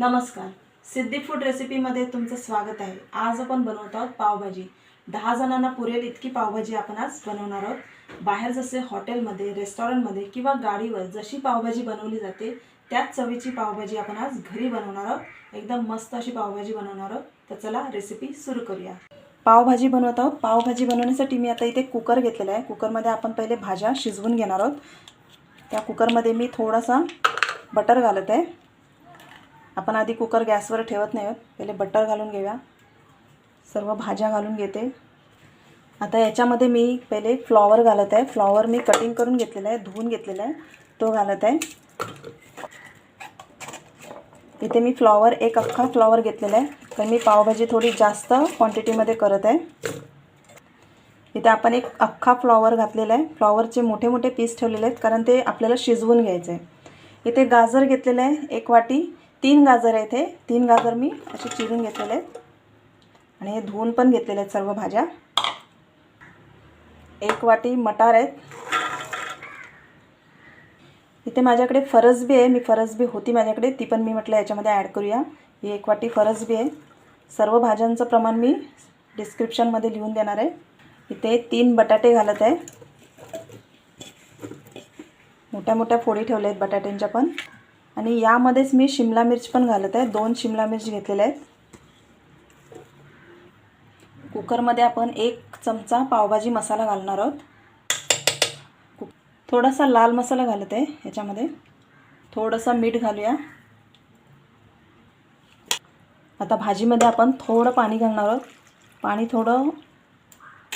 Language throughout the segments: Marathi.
नमस्कार. सिद्धी फूड रेसिपीमध्ये तुमचं स्वागत आहे. आज आपण बनवत आहोत पावभाजी. दहा जणांना पुरेल इतकी पावभाजी आपण आज बनवणार आहोत. बाहेर जसे हॉटेलमध्ये रेस्टॉरंटमध्ये किंवा गाडीवर जशी पावभाजी बनवली जाते त्याच चवीची पावभाजी आपण आज घरी बनवणार आहोत. एकदम मस्त अशी पावभाजी बनवणार आहोत. तर चला रेसिपी सुरू करूया. पावभाजी बनवत आहोत. पावभाजी बनवण्यासाठी मी आता इथे कुकर घेतलेला आहे. कुकरमध्ये आपण पहिले भाज्या शिजवून घेणार आहोत. त्या कुकरमध्ये मी थोडासा बटर घालत आहे. आपण आधी कुकर गॅसवर ठेवत नाही आहोत पहिले बटर घालून घेऊया. सर्व भाज्या घालून घेते. आता याच्यामध्ये मी पहिले फ्लॉवर घालत आहे. फ्लॉवर मी कटिंग करून घेतलेला आहे. धुवून घेतलेला आहे. तो घालत आहे. इथे मी फ्लॉवर एक अख्खा फ्लॉवर घेतलेला आहे. तर मी पावभाजी थोडी जास्त क्वांटिटीमध्ये करत आहे. इथे आपण एक अख्खा फ्लॉवर घातलेला आहे. फ्लॉवरचे मोठे मोठे पीस ठेवलेले आहेत. कारण ते आपल्याला शिजवून घ्यायचं आहे. इथे गाजर घेतलेलं आहे. एक वाटी. तीन गाजर आहेत हे. तीन गाजर मी असे चिरून घेतलेले आहेत. आणि हे धुवून पण घेतलेले आहेत सर्व भाज्या. एक वाटी मटार आहेत. इथे माझ्याकडे फरसबी आहे. मी फरसबी होती माझ्याकडे. ती पण मी म्हटलं याच्यामध्ये ॲड करूया. ही एक वाटी फरसबी आहे. सर्व भाज्यांचं प्रमाण मी डिस्क्रिप्शनमध्ये लिहून देणार आहे. इथे तीन बटाटे घालत आहे. मोठ्या मोठ्या फोडी ठेवल्या आहेत बटाट्यांच्या पण. आणि यामध्येच मी शिमला मिर्च पण घालत आहे. दोन शिमला मिर्च घेतलेल्या आहेत. कुकरमध्ये आपण एक चमचा पावभाजी मसाला घालणार आहोत. कु थोडासा लाल मसाला घालत आहे ह्याच्यामध्ये थोडंसं मीठ घालूया. आता भाजीमध्ये आपण थोडं पाणी घालणार आहोत. पाणी थोडं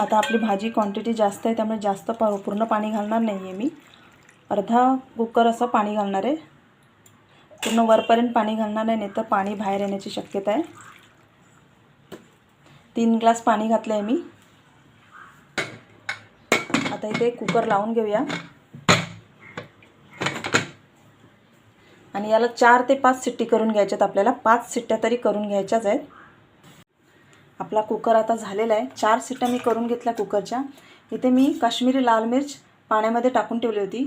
आता आपली भाजी क्वांटिटी जास्त आहे त्यामुळे जास्त पूर्ण पाणी घालणार नाही आहे मी. अर्धा कुकर असं पाणी घालणार आहे. पूर्ण वरपर्यंत पाणी घालणार नाही तर पाणी बाहेर येण्याची शक्यता आहे. तीन ग्लास पाणी घातलं आहे मी. आता इथे कुकर लावून घेऊया. आणि याला चार ते पाच सिट्टी करून घ्यायच्यात आपल्याला. पाच सिट्ट्या तरी करून घ्यायच्याच आहेत. आपला कुकर आता झालेला आहे. चार सिट्ट्या मी करून घेतल्या कुकरच्या. इथे मी काश्मीरी लाल मिर्च पाण्यामध्ये टाकून ठेवली होती.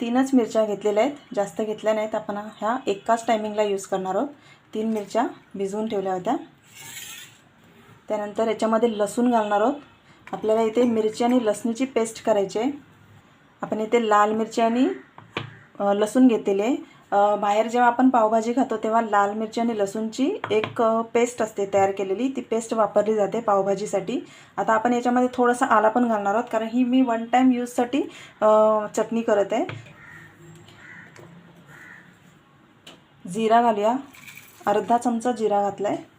तीनच मिरच्या घेतलेल्या आहेत. जास्त घेतल्या नाहीत. आपण ह्या एकाच टायमिंगला यूज करणार आहोत. तीन मिरच्या भिजवून ठेवल्या होत्या. त्यानंतर याच्यामध्ये लसूण घालणार आहोत. आपल्याला इथे मिरची आणि लसणीची पेस्ट करायची आहे. आपण इथे लाल मिरची आणि लसूण घेतलेली आहे. बाहेर जेव्हा आपण पावभाजी खातो तेव्हा लाल मिरची आणि लसूणची एक पेस्ट असते तयार केलेली. ती पेस्ट वापरली जाते पावभाजीसाठी. आता आपण याच्यामध्ये थोडासा आला पण घालणार आहोत कारण ही मी वन टाईम यूजसाठी चटणी करत आहे. जिरा घालूया. अर्धा चमचा जिरा घातला आहे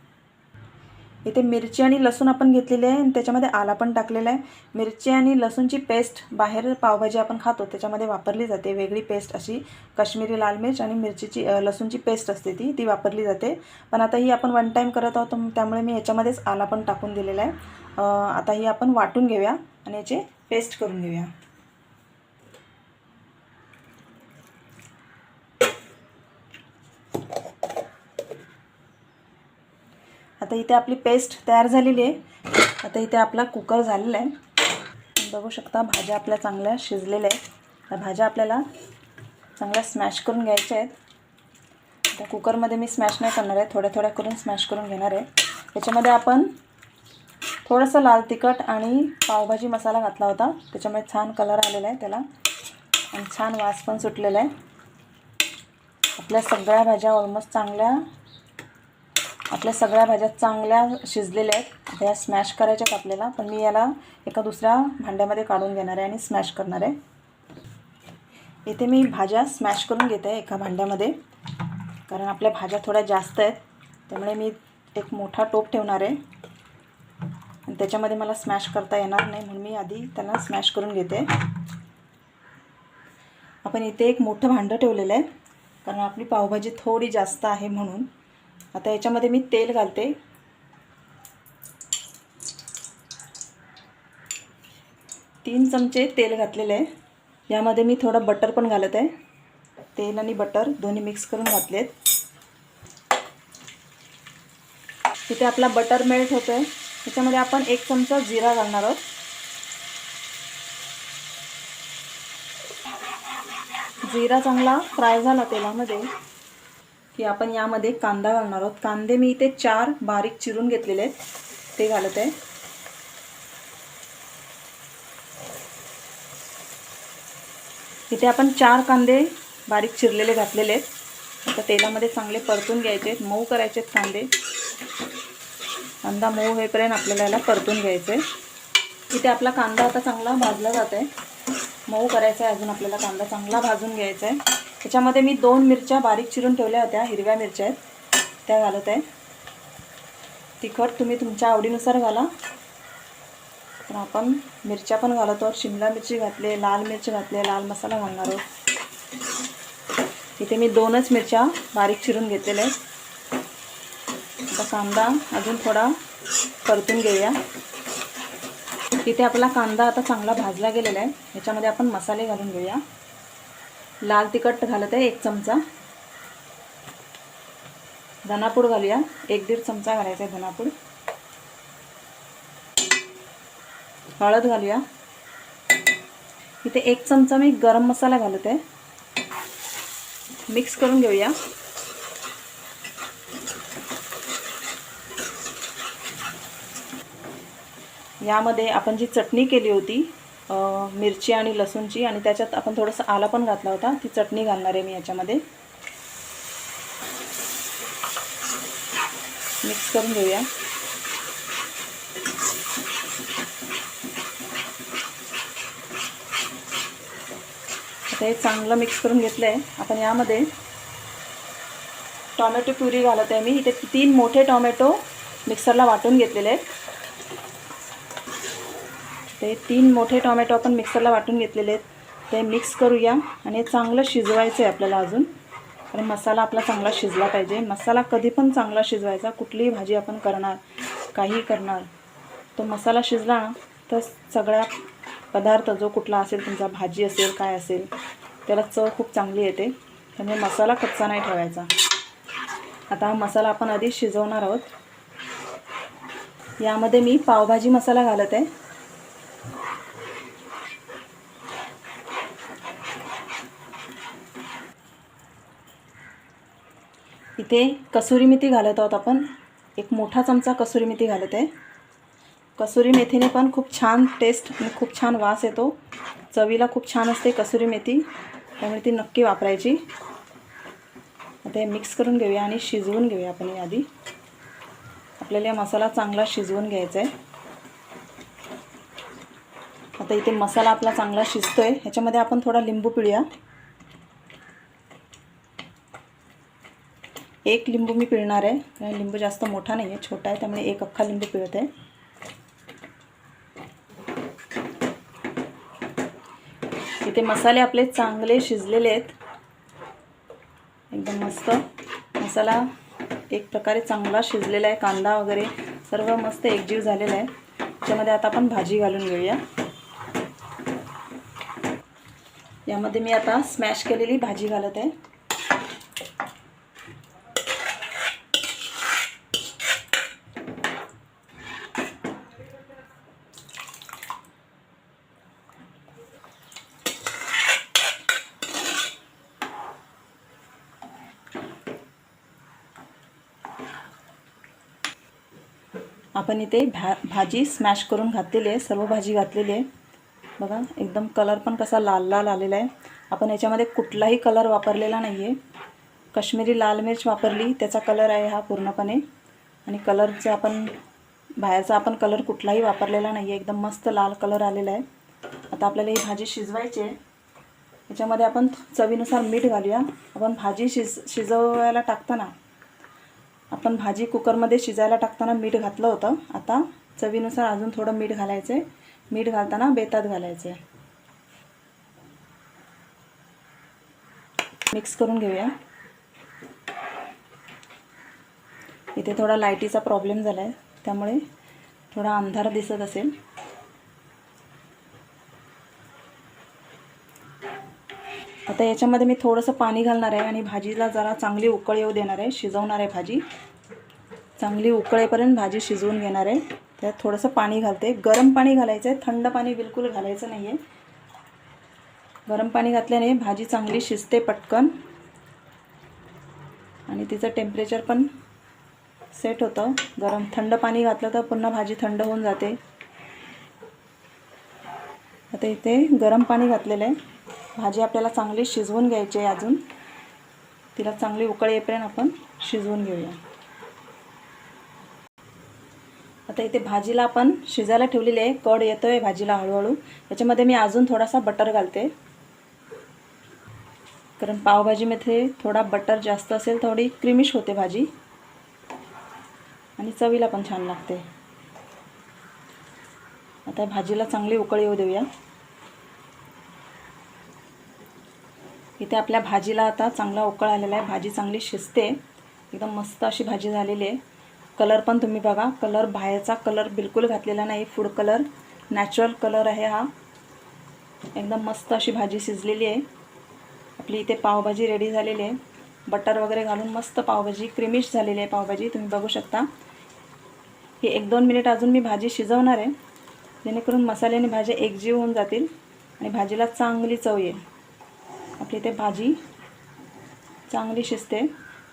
इथे मिरची आणि लसूण आपण घेतलेली आहे आणि त्याच्यामध्ये आला पण टाकलेला आहे. मिरची आणि लसूणची पेस्ट बाहेर पावभाजी आपण खातो त्याच्यामध्ये वापरली जाते. वेगळी पेस्ट अशी काश्मीरी लाल मिर्च आणि मिरचीची लसूणची पेस्ट असते ती ती वापरली जाते. पण आता ही आपण वन टाईम करत आहोत त्यामुळे मी याच्यामध्येच आला पण टाकून दिलेला आहे. आता ही आपण वाटून घेऊया आणि याचे पेस्ट करून घेऊया. आता इथे आपली पेस्ट तयार झालेली आहे. आता इथे आपला कुकर झालेला आहे. बघू शकता भाज्या आपल्या चांगल्या शिजलेल्या आहेत. त्या भाज्या आपल्याला चांगल्या स्मॅश करून घ्यायच्या आहेत. त्या कुकरमध्ये मी स्मॅश नाही करणार आहे. थोड्या थोड्या करून स्मॅश करून घेणार आहे. त्याच्यामध्ये आपण थोडंसं लाल तिखट आणि पावभाजी मसाला घातला होता. त्याच्यामुळे छान कलर आलेला आहे त्याला. आणि छान वास पण सुटलेला आहे. आपल्या सगळ्या भाज्या ऑलमोस्ट चांगल्या आपल्या सगळ्या भाज्या चांगल्या शिजलेल्या आहेत. ह्या स्मॅश करायच्यात आपल्याला. पण मी याला एका दुसऱ्या भांड्यामध्ये काढून घेणार आहे आणि स्मॅश करणार आहे. इथे मी भाज्या स्मॅश करून घेते एका भांड्यामध्ये. कारण आपल्या भाज्या थोड्या जास्त आहेत. त्यामुळे मी एक मोठा टोप ठेवणार आहे. आणि त्याच्यामध्ये मला स्मॅश करता येणार नाही. म्हणून मी आधी त्यांना स्मॅश करून घेते. आपण इथे एक मोठं भांडं ठेवलेलं आहे. कारण आपली पावभाजी थोडी जास्त आहे म्हणून. आता याच्यामध्ये मी तेल घालते. तीन चमचे तेल घातलेले आहे. यामध्ये मी थोडं बटर पण घालत आहे. तेल आणि बटर दोन्ही मिक्स करून घातलेत. तिथे आपला बटर मेल्ट होतो आहे त्याच्यामध्ये आपण एक चमचा जिरा घालणार आहोत. जिरा चांगला फ्राय झाला तेलामध्ये. की आपण यामध्ये कांदा घालणार आहोत. कांदे मी इथे चार बारीक चिरून घेतलेले आहेत. ते घालत आहे. इथे आपण चार कांदे बारीक चिरलेले घातलेले आहेत. आता तेलामध्ये चांगले परतून घ्यायचे आहेत. मऊ करायचे आहेत कांदे. कांदा मऊ होईपर्यंत आपल्याला याला परतून घ्यायचं आहे इथे आपला कांदा आता चांगला भाजला जात आहे. मऊ करायचा आहे अजून आपल्याला कांदा चांगला भाजून घ्यायचा आहे. त्याच्यामध्ये मी दोन मिरच्या बारीक चिरून ठेवल्या होत्या हिरव्या मिरच्या आहेत. त्या घालत आहे. तिखट तुम्ही तुमच्या आवडीनुसार घाला. तर आपण मिरच्या पण घालतो. आहोत शिमला मिरची घातली लाल मिरची घातली लाल मसाला घालणार आहोत. इथे मी दोनच मिरच्या बारीक चिरून घेतलेल्या आहेत. आता कांदा अजून थोडा परतून घेऊया. इथे आपला कांदा आता चांगला भाजला गेलेला आहे. ह्याच्यामध्ये आपण मसाले घालून घेऊया. लाल तिखट घालत आहे एक चमचा. धनापूड घालूया. एक दीड चमचा घालायचा आहे धनापूड. हळद घालूया. इथे एक चमचा मी गरम मसाला घालत आहे. मिक्स करून घेऊया. यामध्ये आपण जी चटणी केली होती मिरची आणि लसूणची आणि त्याच्यात आपण थोडंसं आला पण घातला होता. ती चटणी घालणार आहे मी याच्यामध्ये. मिक्स करून घेऊया. आता हे चांगलं मिक्स करून घेतलं आहे आपण यामध्ये टॉमॅटो प्युरी घालत आहे मी. इथे तीन मोठे टॉमॅटो मिक्सरला वाटून घेतलेले आहेत. ते तीन मोठे टॉमॅटो आपण मिक्सरला वाटून घेतलेले आहेत. ते मिक्स करूया आणि चांगलं शिजवायचं आहे आपल्याला अजून. आणि मसाला आपला चांगला शिजला पाहिजे. मसाला कधी पण चांगला शिजवायचा. कुठलीही भाजी आपण करणार काही करणार. तो मसाला शिजला ना तर सगळ्या पदार्थ जो कुठला असेल तुमचा भाजी असेल काय असेल त्याला चव खूप चांगली येते. त्यामुळे मसाला कच्चा नाही ठेवायचा. आता हा मसाला आपण आधी शिजवणार आहोत. यामध्ये मी पावभाजी मसाला घालत आहे. इथे कसुरी मेथी घालत आहोत आपण. एक मोठा चमचा कसुरी मेथी घालत आहे. कसुरी मेथीने पण खूप छान टेस्ट आणि खूप छान वास येतो. चवीला खूप छान असते कसुरी मेथी. त्यामुळे ती नक्की वापरायची. आता हे मिक्स करून घेऊया आणि शिजवून घेऊया आपण आधी. आपल्याला मसाला चांगला शिजवून घ्यायचा आहे. आता इथे मसाला आपला चांगला शिजतोय. ह्याच्यामध्ये आपण थोडा लिंबू पिळूया. एक लिंबू मी पिळणार आहे. कारण लिंबू जास्त मोठा नाही आहे छोटा आहे त्यामुळे एक अख्खा लिंबू पिळत आहे. इथे मसाले आपले चांगले शिजलेले आहेत. एकदम मस्त. मसाला एक प्रकारे चांगला शिजलेला आहे. कांदा वगैरे सर्व मस्त एकजीव झालेला आहे. त्याच्यामध्ये आता आपण भाजी घालून घेऊया. यामध्ये मी आता स्मॅश केलेली भाजी घालत आहे. आपण इथे भा भाजी स्मॅश करून घातलेली आहे. सर्व भाजी घातलेली आहे. बघा एकदम कलर पण कसा लाल लाल आलेला आहे. आपण याच्यामध्ये कुठलाही कलर वापरलेला नाही आहे कश्मीरी लाल मिर्च वापरली त्याचा कलर आहे हा पूर्णपणे. आणि कलरचा आपण बाहेरचा आपण कलर कुठलाही वापरलेला नाही आहे एकदम मस्त लाल कलर आलेला आहे. आता आपल्याला ही भाजी शिजवायची आहे. याच्यामध्ये आपण चवीनुसार मीठ घालूया. आपण भाजी शिज शिजवायला टाकताना आपण भाजी कुकरमध्ये शिजायला टाकताना मीठ घातलं होतं. आता चवीनुसार अजून थोडं मीठ घालायचं आहे मीठ घालताना बेतात घालायचं आहे मिक्स करून घेऊया. इथे थोडा लाईटीचा प्रॉब्लेम झाला आहे त्यामुळे थोडा अंधार दिसत असेल. आता याच्यामध्ये मी थोडंसं पाणी घालणार आहे आणि भाजीला जरा चांगली उकळ येऊ देणार आहे शिजवणार आहे भाजी. चांगली उकळेपर्यंत भाजी शिजवून घेणार आहे. त्यात थोडंसं पाणी घालते. गरम पाणी घालायचं आहे थंड पाणी बिलकुल घालायचं नाही आहे गरम पाणी घातल्याने भाजी चांगली शिजते पटकन. आणि तिचं टेम्परेचर पण सेट होतं. गरम थंड पाणी घातलं तर पुन्हा भाजी थंड होऊन जाते. आता इथे गरम पाणी घातलेलं आहे. भाजी आपल्याला चांगली शिजवून घ्यायची आहे अजून. तिला चांगली उकळ येईपर्यंत आपण शिजवून घेऊया. आता इथे भाजीला आपण शिजायला ठेवलेली आहे. कड येतो आहे भाजीला हळूहळू. याच्यामध्ये मी अजून थोडासा बटर घालते. कारण पावभाजीमध्ये थोडा बटर जास्त असेल थोडी क्रिमिश होते भाजी. आणि चवीला पण छान लागते. आता भाजीला चांगली उकळ येऊ देऊया. इथे आपल्या भाजीला आता चांगला उकळ आलेला आहे. भाजी चांगली शिजते. एकदम मस्त अशी भाजी झालेली आहे. कलर पण तुम्ही बघा. कलर बाहेरचा कलर बिलकुल घातलेला नाही. फूड कलर नॅचरल कलर आहे हा. एकदम मस्त अशी भाजी शिजलेली आहे. आपली इथे पावभाजी रेडी झालेली आहे. बटर वगैरे घालून मस्त पावभाजी क्रिमिश झालेली आहे पावभाजी. तुम्ही बघू शकता. ही एक दोन मिनिट अजून मी भाजी शिजवणार आहे. जेणेकरून मसाल्याने भाज्या एकजीव होऊन जातील आणि भाजीला चांगली चव येईल. आपली इथे भाजी चांगली शिजते.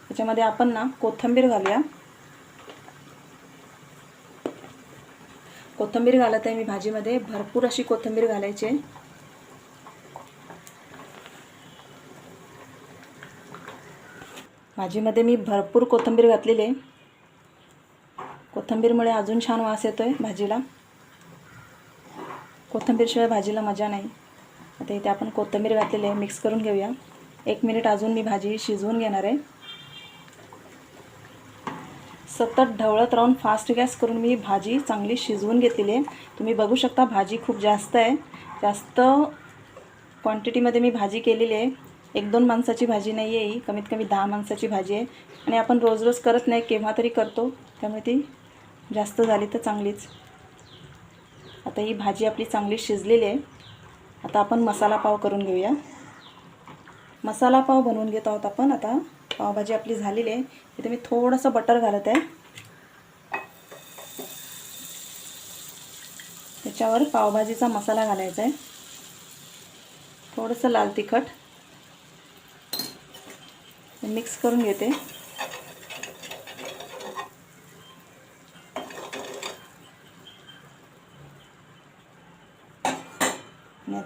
त्याच्यामध्ये आपण ना कोथिंबीर घालूया. कोथिंबीर घालत आहे मी भाजीमध्ये. भरपूर अशी कोथिंबीर घालायची भाजीमध्ये मी भरपूर कोथिंबीर घातलेली आहे. कोथिंबीरमुळे अजून छान वास येतो आहे भाजीला. कोथिंबीरशिवाय भाजीला मजा नाही. आता इथे आपण कोथिंबीर घातलेली आहे मिक्स करून घेऊया. एक मिनिट अजून मी भाजी शिजवून घेणार आहे. सतत ढवळत राहून फास्ट गॅस करून मी भाजी चांगली शिजवून घेतलेली आहे. तुम्ही बघू शकता भाजी खूप जास्त आहे. जास्त क्वांटिटीमध्ये मी भाजी केलेली आहे. एक दोन माणसाची भाजी नाही आहे ही कमीत कमी दहा माणसाची भाजी आहे. आणि आपण रोज रोज करत नाही केव्हा तरी करतो. त्यामुळे ती जास्त झाली तर चांगलीच. आता ही भाजी आपली चांगली शिजलेली आहे. आता आपण मसाला पाव करून घेऊया. मसाला पाव बनवून घेत आहोत आपण. आता पावभाजी आपली झालेली आहे. इथे मी थोडंसं बटर घालत आहे. त्याच्यावर पावभाजीचा मसाला घालायचा आहे. थोडंसं लाल तिखट. मिक्स करून घेते.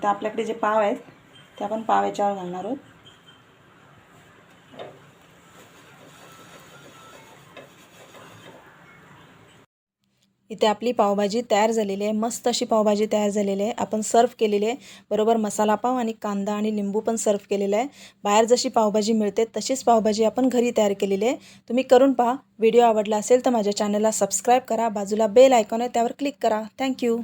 आता आपल्याकडे जे पाव आहेत ते आपण पाव याच्यावर घालणार आहोत. इथे आपली पावभाजी तयार झालेली आहे. मस्त अशी पावभाजी तयार झालेली आहे. आपण सर्व केलेली आहे. बरोबर मसाला पाव आणि कांदा आणि लिंबू पण सर्व केलेला आहे. बाहेर जशी पावभाजी मिळते तशीच पावभाजी आपण घरी तयार केलेली आहे. तुम्ही करून पहा. व्हिडिओ आवडला असेल तर माझ्या चॅनलला सबस्क्राईब करा. बाजूला बेल आयकॉन आहे त्यावर क्लिक करा. थँक्यू.